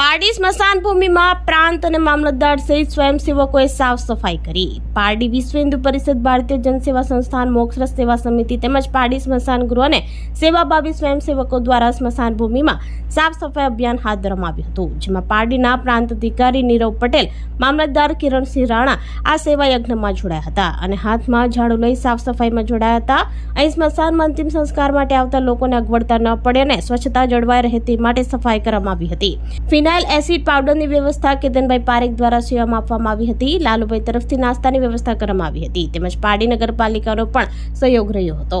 પારડી સ્મશાન ભૂમિમાં પ્રાંત અને મામલતદાર સહિત સ્વયંસેવકોએ સાફ સફાઈ કરી. પારડી વિશ્વ હિન્દુ પરિષદ ભારતીય જનસેવા સંસ્થાન મોક્ષરસ સેવા સમિતિ તેમજ પારડી સ્મશાન ગૃહને સેવાભાવી સ્વયંસેવકો દ્વારા સ્મશાન ભૂમિમાં સાફ સફાઈ અભિયાન હાથ ધરવામાં આવ્યું હતું, જેમાં પારડીના પ્રાંત અધિકારી નીરવ પટેલ, મામલતદાર કિરણસિંહ રાણા આ સેવા યજ્ઞમાં જોડાયા હતા અને હાથમાં ઝાડુ લઈ સાફ સફાઈમાં જોડાયા હતા. અહીં સ્મશાનમાં અંતિમ સંસ્કાર માટે આવતા લોકોને અગવડતા ન પડે અને સ્વચ્છતા જળવાઈ રહે તે માટે સફાઈ કરવામાં આવી હતી. ફિનાઇલ એસિડ પાવડરની વ્યવસ્થા કેતનભાઈ પારેખ દ્વારા સેવામાં આપવામાં આવી હતી. લાલુભાઈ તરફથી નાસ્તાની વ્યવસ્થા કરવામાં આવી હતી. તેમજ પાડી નગરપાલિકાનો પણ સહયોગ રહ્યો હતો.